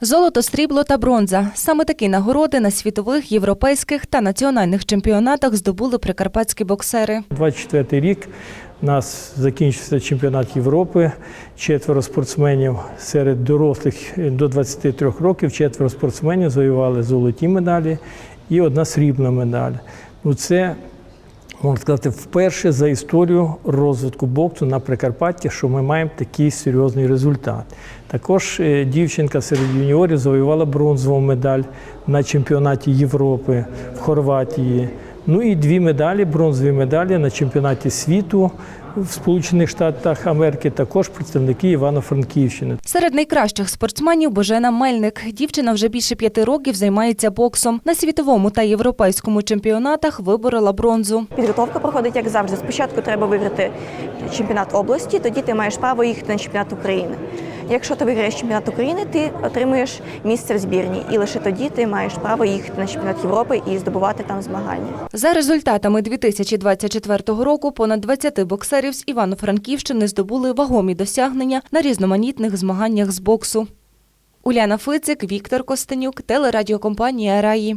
Золото, срібло та бронза. Саме такі нагороди на світових, європейських та національних чемпіонатах здобули прикарпатські боксери. 24 рік у нас закінчився чемпіонат Європи. Четверо спортсменів серед дорослих до 23 років. Четверо спортсменів завоювали золоті медалі і одна срібна медаль. Ну, це можна сказати, вперше за історію розвитку боксу на Прикарпатті, що ми маємо такий серйозний результат. Також е, дівчинка серед юніорів завоювала бронзову медаль на чемпіонаті Європи в Хорватії. Ну і дві медалі, бронзові медалі на чемпіонаті світу в Сполучених Штатах Америки, також представники Івано-Франківщини. Серед найкращих спортсменів Божена Мельник. Дівчина вже більше п'яти років займається боксом. На світовому та європейському чемпіонатах виборола бронзу. Підготовка проходить як завжди. Спочатку треба виграти чемпіонат області, тоді ти маєш право їхати на чемпіонат України. Якщо ти виграєш чемпіонат України, ти отримуєш місце в збірні, і лише тоді ти маєш право їхати на чемпіонат Європи і здобувати там змагання. За результатами 2024 року понад 20 боксерів з Івано-Франківщини здобули вагомі досягнення на різноманітних змаганнях з боксу. Уляна Фицик, Віктор Костенюк, телерадіокомпанія Раї.